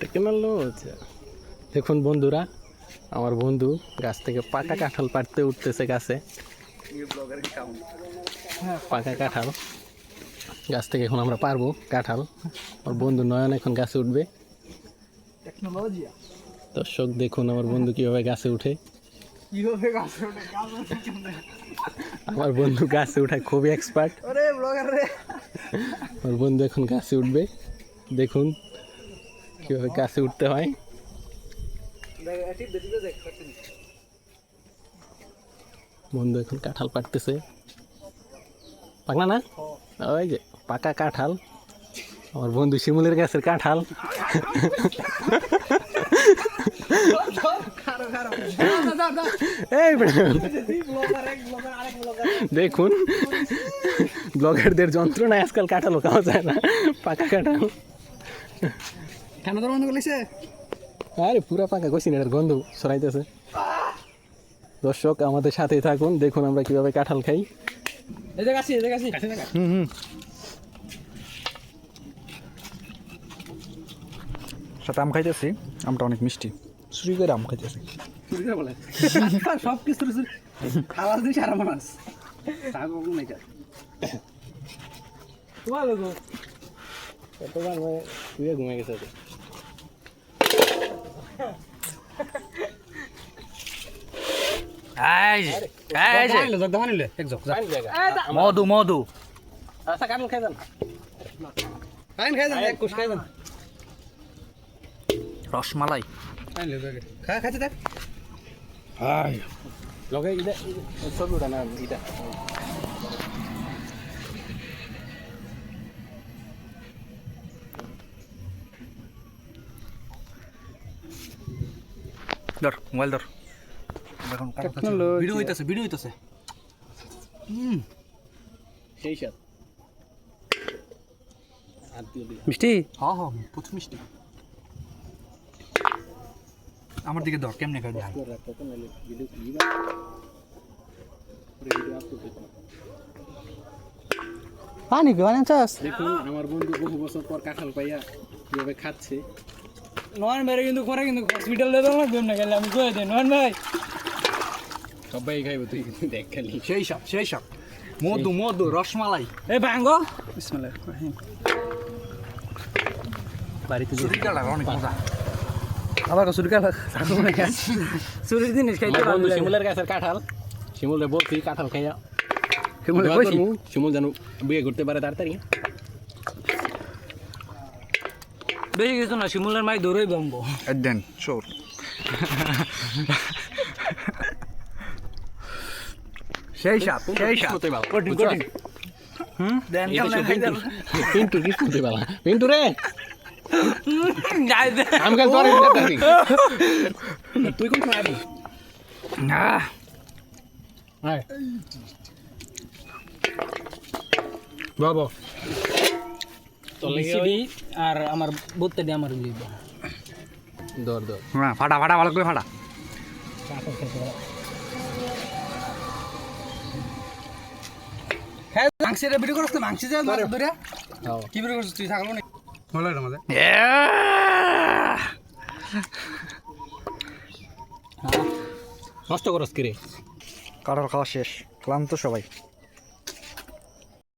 Technology দেখুন বন্ধুরা আমার বন্ধু গাছ থেকে পাকা কাঁঠাল পাড়তে উঠতেছে গাছে. পাকা কাঁঠাল। গাছ থেকে এখন আমরা পারব কাঁঠাল। আমার বন্ধু নয়ন এখন গাছে উঠবে. দর্শক দেখুন আমার বন্ধু কীভাবে গাছে উঠে? আমার বন্ধু গাছে উঠায় খুবই এক্সপার্ট আমার বন্ধু এখন গাছে উঠবে। দেখুন কীভাবে গাছে উঠতে হয় দেখ এটি দেখতে দেখ কাটতে বন্ধু এখন কাঁঠাল পাড়তেছে পাকনা না ওই যে পাকা কাঁঠাল আমার বন্ধু শিমুলের গাছের কাঁঠাল খারো খারো না না না এই বেটা, ব্লগার এক ব্লগার আরেক ব্লগার দেখুন ব্লগারদের যন্ত্রণায় আজকাল কাঁঠালও খাওয়া যায় না পাকা কাঁঠাল কেন তোর বন্ধ করলিছে আরে পুরা পাকা কষিনাটার গন্ধ ছড়াইতেছে। দর্শক আমাদের সাথেই থাকুন দেখুন আমরা কীভাবে কাঁঠাল খাই। এই দেখ আসি এই দেখ আসি হুম হুম। সাথে আম খাইতেছি আমটা অনেক মিষ্টি। চুরি করে আম খাইতেছি। চুরি সব কিছু চুরি খাওয়ার দিন সারা কাজ তোমার কতবার শুয়ে ঘুমিয়ে গেছে। মধু মধু। আচ্ছা খাই যান খাইন খাই দেন এক কুশ খাই দেন। রসমালাই। খা খাইতে দেখ। লগে ইটা ইটা ধর মোবাইল ধর। ভিডিও হইতাছে ভিডিও হইতাছে। সেই সাথ। মিষ্টি? হ্যাঁ হ্যাঁ প্রথম মিষ্টি। আমার দিকে ধর কেমনে করে করতে পানি কি বানাচ্ছাস দেখুন আমার বন্ধু বহু বছর পর কাঁঠাল পাইয়া কীভাবে খাচ্ছে। নয়ন ভাই কিন্তু পরে কিন্তু হসপিটালে তো লাগবে না গেলে আমি কয়ে দিই নয়ন ভাই। সবাই খাইব তুই কিন্তু দেখ খালি। সেই সব সেই সব মধু মধু রসমালাই। এই ভাঙ্গো। বিসমিল্লাহ বাড়িতে চুরি কাটা অনেক মজা। আবার চুরি কাটা চুরির জিনিস খাইতে বন্ধু শিমুলের গাছের কাঁঠাল। শিমুলে বলছি কাঁঠাল খাইয়া। শিমুলে দোয়া যেন বিয়ে করতে পারে তাড়াতাড়ি। বেশি কিছু না শিমুলের মাই দৌড়ই বামবো। দেন চোর। সেই সাপ সেই সাপ। কঠিন, বুঝছ? দেন এই কেমন দেশে খাইতে পিন্টু। পিন্টু কি করতে ভালো পিন্টু রে! আমি কাল তোর তুই কোন খাবি আহ, বাবা। বিসিবি আর আমার বুত্তে দিয়ে আমার লিব দর দর। হ্যাঁ ফাটা ফাটা ভালো করে ফাটা। হ্যাঁ মাংসের ভিডিও করছ তো মাংস যা ধরে। কি ভিডিও তুই থাকল না ভালো এটা আমাদের। নষ্ট করস কিরে? কাঁঠাল খাওয়া শেষ ক্লান্ত সবাই।